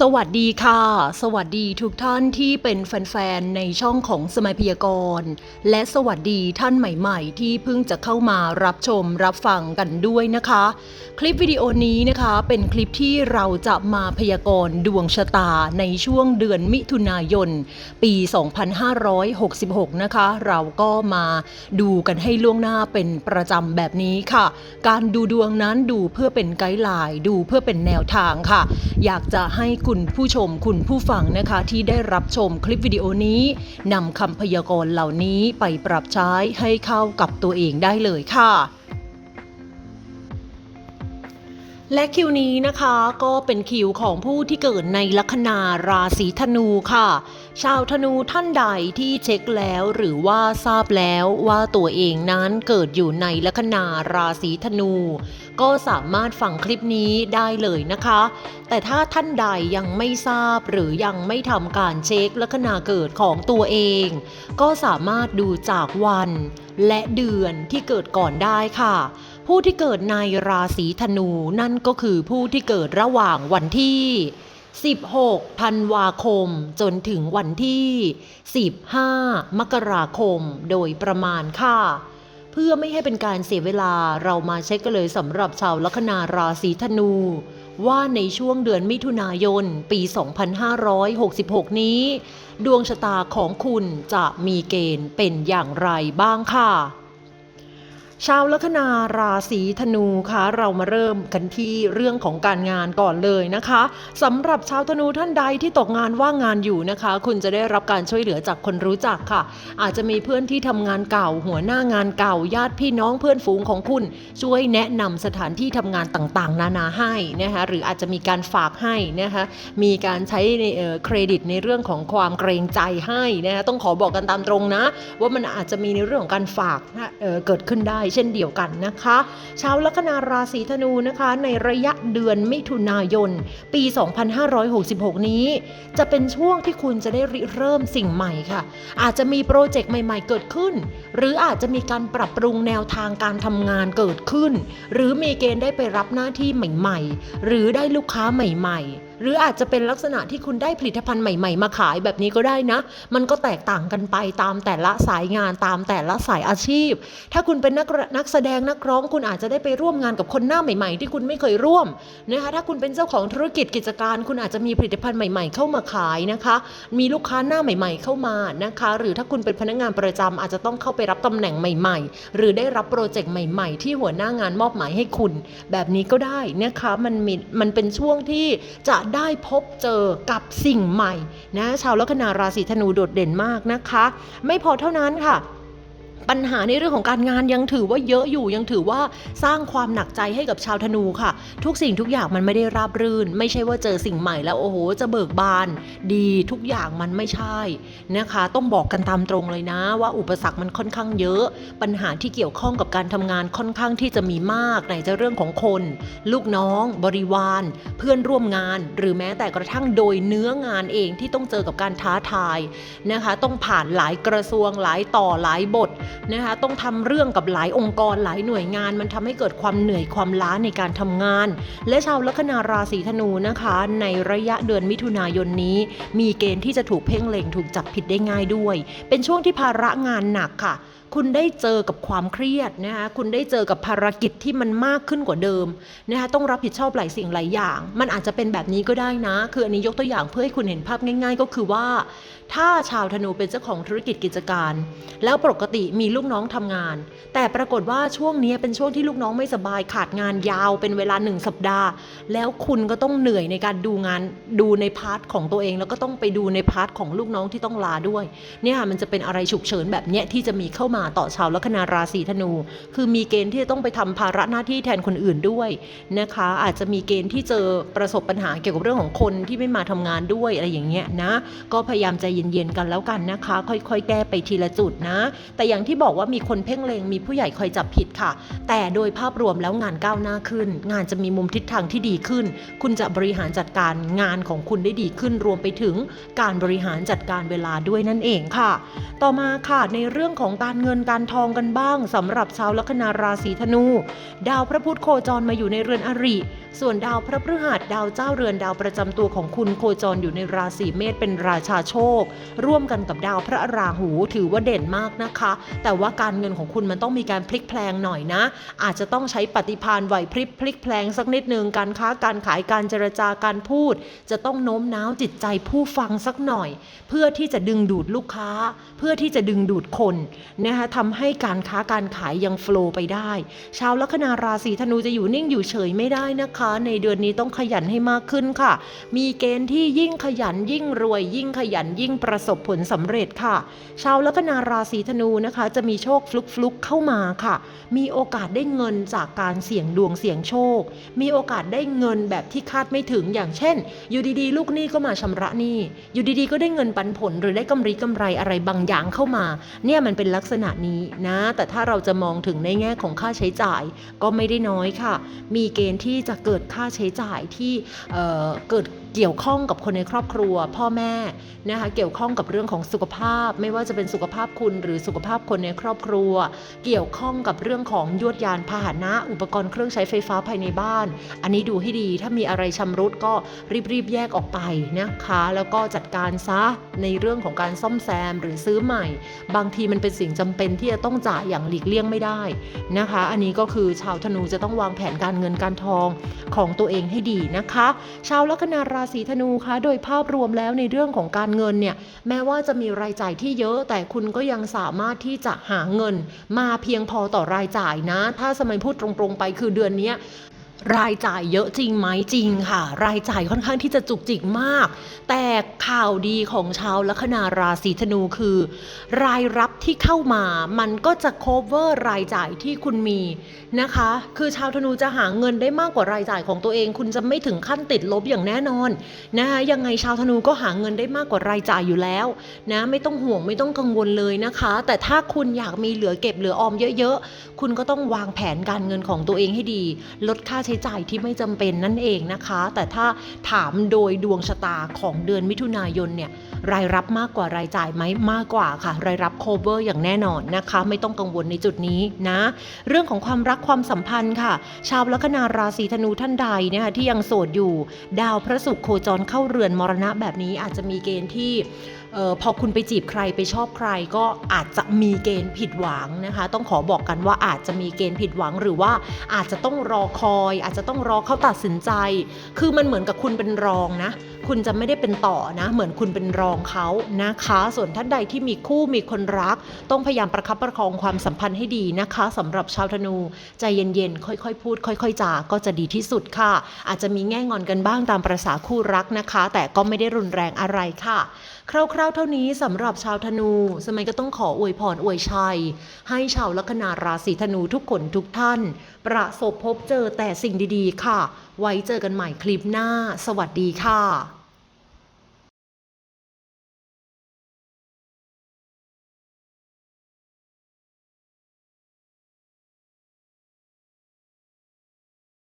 สวัสดีค่ะ สวัสดีทุกท่านที่เป็นแฟนๆ ในช่องของสมัยพยากรณ์ และสวัสดีท่านใหม่ๆ ที่เพิ่งจะเข้ามารับชมรับฟังกันด้วยนะคะ คลิปวิดีโอนี้นะคะเป็นคลิปที่เราจะมาพยากรณ์ดวงชะตาในช่วงเดือนมิถุนายน ปี 2566 นะคะ เราก็มาดูกันให้ล่วงหน้าเป็นประจำแบบนี้ค่ะ การดูดวงนั้นดูเพื่อเป็นไกด์ไลน์ดูเพื่อเป็นแนวทางค่ะ อยากจะให้คุณผู้ชมคุณผู้ฟังนะคะที่ได้รับชมคลิปวิดีโอนี้นำคำพยากรณ์เหล่านี้ไปปรับใช้ให้เข้ากับตัวเองได้เลยค่ะและคิวนี้นะคะก็เป็นคิวของผู้ที่เกิดในลัคนาราศีธนูค่ะ ชาวธนูท่านใดที่เช็คแล้วหรือว่าทราบแล้วว่าตัวเองนั้นเกิดอยู่ในลัคนาราศีธนู ก็สามารถฟังคลิปนี้ได้เลยนะคะ แต่ถ้าท่านใดยังไม่ทราบหรือยังไม่ทำการเช็คลัคนาเกิดของตัวเอง ก็สามารถดูจากวัน และเดือนที่เกิดก่อนได้ค่ะ ผู้ที่เกิดในราศีธนูนั่นก็คือผู้ที่เกิดระหว่างวันที่ 16 ธันวาคม จนถึงวันที่ 15 มกราคมโดยประมาณค่ะ เพื่อไม่ให้เป็นการเสียเวลาเรามาเช็คกันเลยสำหรับชาวลัคนาราศีธนู ว่าในช่วงเดือนมิถุนายน ปี 2566 นี้ ดวงชะตาของคุณจะมีเกณฑ์เป็นอย่างไรบ้างค่ะ ชาวลัคนาราศีธนูคะเรามาเริ่มกันที่เรื่องของการงานก่อนเลยนะคะสำหรับชาวธนูท่านใดที่ตกงานว่างงานอยู่นะคะ คุณจะได้รับการช่วยเหลือจากคนรู้จักค่ะ อาจจะมีเพื่อนที่ทำงานเก่า หัวหน้างานเก่าญาติพี่น้องเพื่อนฝูงของคุณ ช่วยแนะนำสถานที่ทำงานต่างๆ นานาให้นะคะหรืออาจจะมีการฝากให้นะคะมีการใช้ในเเครดิตในเรื่องของความเกรงใจให้นะคะต้องขอบอกกันตามตรงนะ ว่ามันอาจจะมีในเรื่องของการฝากเเกิดขึ้นได้เช่นเดียวกันนะคะ ชาวลัคนาราศีธนูนะคะในระยะเดือนมิถุนายน ปี 2566 นี้ จะเป็นช่วงที่คุณจะได้ริเริ่มสิ่งใหม่ค่ะ อาจจะมีโปรเจกต์ใหม่ ๆ เกิดขึ้น หรืออาจจะมีการปรับปรุงแนวทางการทำงานเกิดขึ้น หรือมีเกณฑ์ได้ไปรับหน้าที่ใหม่ ๆ หรือได้ลูกค้าใหม่ ๆ หรืออาจจะเป็นลักษณะที่คุณได้ผลิตภัณฑ์ใหม่ ๆ มาขายแบบนี้ก็ได้นะ มันก็แตกต่างกันไปตามแต่ละสายงานตามแต่ละสายอาชีพ ถ้าคุณเป็นนักนักแสดงนักร้องคุณอาจจะได้ไปร่วมงานกับคนหน้าใหม่ ๆ ที่คุณไม่เคยร่วมนะคะถ้าคุณเป็นเจ้าของธุรกิจกิจการ คุณอาจจะมีผลิตภัณฑ์ใหม่ ๆ เข้ามาขายนะคะ มีลูกค้าหน้าใหม่ ๆ เข้ามานะคะ หรือถ้าคุณเป็นพนักงานประจำอาจจะต้องเข้าไปรับตำแหน่งใหม่ ๆ หรือได้รับโปรเจกต์ใหม่ ๆ ที่หัวหน้างานมอบหมายให้คุณ แบบนี้ก็ได้นะคะมันมีมันเป็นช่วงที่จะได้พบเจอกับสิ่งใหม่นะชาวลัคนาราศีธนูโดดเด่นมากนะคะ ไม่พอเท่านั้นค่ะ ปัญหาในเรื่องของการงานยังถือว่าเยอะอยู่ยังถือว่าสร้างความหนักใจให้กับชาวธนูค่ะ ทุกสิ่งทุกอย่างมันไม่ได้ราบรื่น ไม่ใช่ว่าเจอสิ่งใหม่แล้วโอ้โห จะเบิกบาน ดีทุกอย่างมันไม่ใช่นะคะ ต้องบอกกันตามตรงเลยนะ ว่าอุปสรรคมันค่อนข้างเยอะ ปัญหาที่เกี่ยวข้องกับการทำงานค่อนข้างที่จะมีมากไหนจะเรื่องของคน ลูกน้อง บริวาร เพื่อนร่วมงาน หรือแม้แต่กระทั่งโดยเนื้องานเองที่ต้องเจอกับการท้าทายนะคะ ต้องผ่านหลายกระทรวงหลายต่อหลายบทนะคะต้องทำเรื่องกับหลายองค์กรหลายหน่วยงาน มันทำให้เกิดความเหนื่อยความล้าในการทำงาน และชาวลัคนาราศีธนูนะคะ ในระยะเดือนมิถุนายนนี้ มีเกณฑ์ที่จะถูกเพ่งเล็งถูกจับผิดได้ง่ายด้วย เป็นช่วงที่ภาระงานหนักค่ะ คุณได้เจอกับความเครียดนะคะคุณได้เจอกับภารกิจที่มันมากขึ้นกว่าเดิมนะคะต้องรับผิดชอบหลายสิ่งหลายอย่าง มันอาจจะเป็นแบบนี้ก็ได้นะ คืออันนี้ยกตัวอย่างเพื่อให้คุณเห็นภาพง่าย ๆ ก็คือว่า ถ้าชาวธนูเป็นเจ้าของธุรกิจกิจการ แล้วปกติมีลูกน้องทำงาน แต่ปรากฏว่าช่วงนี้เป็นช่วงที่ลูกน้องไม่สบายขาดงานยาวเป็นเวลาหนึ่งสัปดาห์ แล้วคุณก็ต้องเหนื่อยในการดูงานดูในพาร์ทของตัวเอง แล้วก็ต้องไปดูในพาร์ทของลูกน้องที่ต้องลาด้วยเนี่ยมันจะเป็นอะไรฉุกเฉินแบบเนี้ยที่จะมีเข้ามาต่อชาวลัคนาราศีธนู คือมีเกณฑ์ที่จะต้องไปทำภาระหน้าที่แทนคนอื่นด้วยนะคะ อาจจะมีเกณฑ์ที่เจอประสบปัญหาเกี่ยวกับเรื่องของคนที่ไม่มาทำงานด้วยอะไรอย่างเงี้ยนะ ก็พยายามใจเย็นๆกันแล้วกันนะคะ ค่อยๆ แก้ไปทีละจุดนะ แต่อย่างที่บอกว่ามีคนเพ่งเลงมีผู้ใหญ่คอยจับผิดค่ะ แต่โดยภาพรวมแล้วงานก้าวหน้าขึ้น งานจะมีมุมทิศทางที่ดีขึ้น คุณจะบริหารจัดการงานของคุณได้ดีขึ้นรวมไปถึงการบริหารจัดการเวลาด้วยนั่นเองค่ะ ต่อมาค่ะในเรื่องของการเงินงินการทองกันบ้างสำหรับชาวลัคนาราศีธนู ดาวพระพุธโคจรมาอยู่ในเรือนอริ ส่วนดาวพระพฤหัสดาวเจ้าเรือนดาวประจำตัวของคุณโคจรอยู่ในราศีเมษเป็นราชาโชค ร่วมกันกับดาวพระราหูถือว่าเด่นมากนะคะ แต่ว่าการเงินของคุณมันต้องมีการพลิกแพลงหน่อยนะ อาจจะต้องใช้ปฏิภาณไหวพริบพลิกแพลงสักนิดนึงการค้าการขายการเจรจาการพูด จะต้องโน้มน้าวจิตใจผู้ฟังสักหน่อย เพื่อที่จะดึงดูดลูกค้า เพื่อที่จะดึงดูดคนนะคะทำให้การค้าการขายยังโฟลว์ไปได้ ชาวลัคนาราศีธนูจะอยู่นิ่งอยู่เฉยไม่ได้นะคะ ในเดือนนี้ต้องขยันให้มากขึ้นค่ะ มีเกณฑ์ที่ยิ่งขยันยิ่งรวย ยิ่งขยันยิ่งประสบผลสำเร็จค่ะ ชาวลัคนาราศีธนูนะคะ จะมีโชคฟลุกฟลุกๆเข้ามาค่ะ มีโอกาสได้เงินจากการเสี่ยงดวงเสี่ยงโชค มีโอกาสได้เงินแบบที่คาดไม่ถึงอย่างเช่น อยู่ดีๆ ลูกหนี้ก็มาชำระหนี้ อยู่ดีๆ ก็ได้เงินปันผลหรือได้กำไรกำไรอะไรบางอย่างเข้ามา เนี่ยมันเป็นลักษณะนี้นะ แต่ถ้าเราจะมองถึงในแง่ของค่าใช้จ่ายก็ไม่ได้น้อยค่ะ มีเกณฑ์ที่จะเกิดค่าใช้จ่ายที่เเกิด เกี่ยวข้องกับคนในครอบครัว พ่อแม่นะคะเกี่ยวข้องกับเรื่องของสุขภาพ ไม่ว่าจะเป็นสุขภาพคุณหรือสุขภาพคนในครอบครัว เกี่ยวข้องกับเรื่องของยวดยานพาหนะ อุปกรณ์เครื่องใช้ไฟฟ้าภายในบ้าน อันนี้ดูให้ดีถ้ามีอะไรชำรุดก็รีบๆแยกออกไปนะคะ แล้วก็จัดการซะในเรื่องของการซ่อมแซมหรือซื้อใหม่ บางทีมันเป็นสิ่งจำเป็นที่จะต้องจ่ายอย่างหลีกเลี่ยงไม่ได้นะคะ อันนี้ก็คือชาวธนูจะต้องวางแผนการเงินการทองของตัวเองให้ดีนะคะ ชาวลัคนาราศีธนูคะโดยภาพรวมแล้วในเรื่องของการเงินเนี่ยแม้ว่าจะมีรายจ่ายที่เยอะแต่คุณก็ยังสามารถที่จะหาเงิน มาเพียงพอต่อรายจ่ายนะ ถ้าสมัยพูดตรงๆไปคือเดือนนี้ รายจ่ายเยอะจริงไหมจริงค่ะ รายจ่ายค่อนข้างที่จะจุกจิกมาก แต่ข่าวดีของชาวลัคนาราศีธนูคือ รายรับที่เข้ามามันก็จะ cover รายจ่ายที่คุณมีนะคะ คือชาวธนูจะหาเงินได้มากกว่ารายจ่ายของตัวเอง คุณจะไม่ถึงขั้นติดลบอย่างแน่นอนนะคะยังไงชาวธนูก็หาเงินได้มากกว่ารายจ่ายอยู่แล้วนะไม่ต้องห่วงไม่ต้องกังวลเลยนะคะ แต่ถ้าคุณอยากมีเหลือเก็บเหลือออมเยอะ ๆ คุณก็ต้องวางแผนการเงินของตัวเองให้ดี ลดค่าใช้จ่ายที่ไม่จำเป็นนั่นเองนะคะ แต่ถ้าถามโดยดวงชะตาของเดือนมิถุนายนเนี่ยรายรับมากกว่ารายจ่ายไหมมากกว่าค่ะ รายรับ cover อย่างแน่นอนนะคะ ไม่ต้องกังวลในจุดนี้นะ เรื่องของความรักความสัมพันธ์ค่ะ ชาวลัคนาราศีธนูท่านใดเนะคะที่ยังโสดอยู่ ดาวพระศุกร์โคจรเข้าเรือนมรณะแบบนี้อาจจะมีเกณฑ์ที่ ออพอคุณไปจีบใครไปชอบใครก็อาจจะมีเกณฑ์ผิดหวังนะคะ ต้องขอบอกกันว่าอาจจะมีเกณฑ์ผิดหวังหรือว่าอาจจะต้องรอคอย อาจจะต้องรอเขาตัดสินใจ คือมันเหมือนกับคุณเป็นรองนะ คุณจะไม่ได้เป็นต่อนะ เหมือนคุณเป็นรองเขานะคะ ส่วนท่านใดที่มีคู่มีคนรัก ต้องพยายามประคับประคองความสัมพันธ์ให้ดีนะคะสำหรับชาวธนูใจเย็นๆ ค่อยๆ พูด ค่อย ๆ จาก็จะดีที่สุดค่ะ อาจจะมีแง่งอนกันบ้างตามประษาคู่รักนะคะ แต่ก็ไม่ได้รุนแรงอะไรค่ะ คร่าวๆ เท่านี้สำหรับชาวธนู สมัยก็ต้องขออวยพรอวยชัย ให้ชาวลัคนาราศีธนูทุกคนทุกท่าน ประสบพบเจอแต่สิ่งดีๆ ค่ะ ไว้เจอกันใหม่คลิปหน้า สวัสดีค่ะ